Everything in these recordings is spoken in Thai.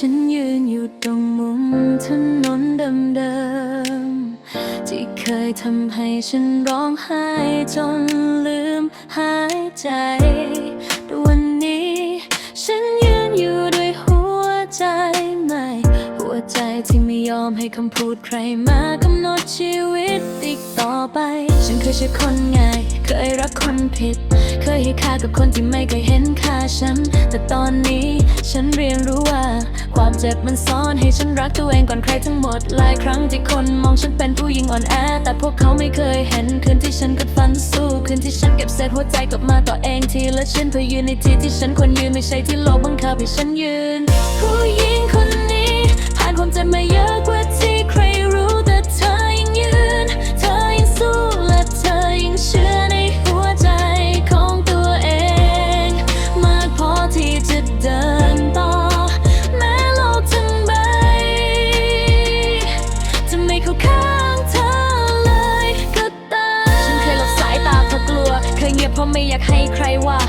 ฉันยืนอยู่ตรงมุมถนนเดิมๆที่เคยทำให้ฉันร้องไห้จนลืมหายใจแต่วันนี้ ฉันยืนอยู่ด้วยหัวใจใหม่ หัวใจที่ไม่ยอมให้คำพูดใครมากำหนดชีวิตอีกต่อไป ฉันเคยใช่คนง่ายเคยรักคนผิด เคยให้ค่ากับคนที่ไม่เคยเห็นค่าฉัน แต่ตอนนี้ฉันเรียนรู้ว่า จ็บมันซ่อนให้ฉันรักตัวเองก่อนใครทั้งหมดหลายครั้งที่คนมองฉันเป็นผู้หญิงอ่อนแอ แต่พวกเขาไม่เคยเห็นคืนที่ฉันกัดฟันสู้คืนที่ฉันเก็บเศษหัวใจกลับมาต่อเองทีละชิ้นเพื่อยืนในที่ที่ฉันควรยืนไม่ใช่ที่โลกบังคับให้ฉันยืน ไม่อยากให้ใครว่า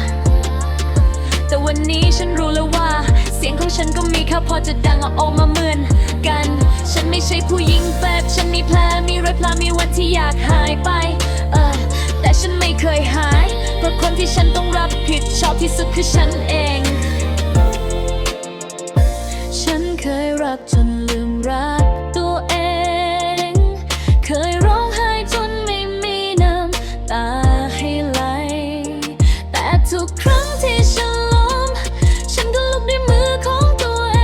แต่วันนี้ฉันรู้แล้วว่า เสียงของฉันก็มีค่าพอจะดังออกมาเหมือนกัน ฉันไม่ใช่ผู้หญิงแบบฉันมีแผลมีรอยพลามีวันที่อยากหายไป เออแต่ฉันไม่เคยหาย เพราะคนที่ฉันต้องรับผิดชอบที่สุดคือฉันเอง ทุกครั้งที่ฉันล้ม ฉันก็ลุกด้วยมือของตัวเอ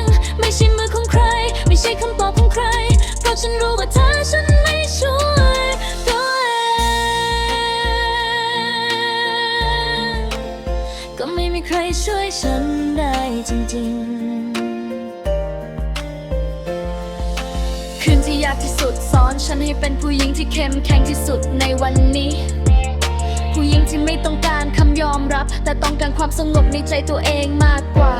ง ไม่ใช่มือของใคร ไม่ใช่คำตอบของใคร เพราะฉันรู้ว่าถ้าฉันไม่ช่วยตัวเองก็ไม่มีใครช่วยฉันได้จริงๆ คืนที่ยากที่สุดสอนฉันให้เป็นผู้หญิงที่เข้มแข็งที่สุดในวันนี้ รับ แต่ต้องการความสงบในใจตัวเองมากกว่า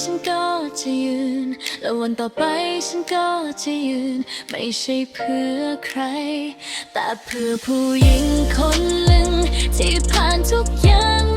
ฉันก็จะยืน และวันต่อไปฉันก็จะยืน ไม่ใช่เพื่อใคร แต่เพื่อผู้หญิงคนหนึ่งที่ผ่านทุกอย่าง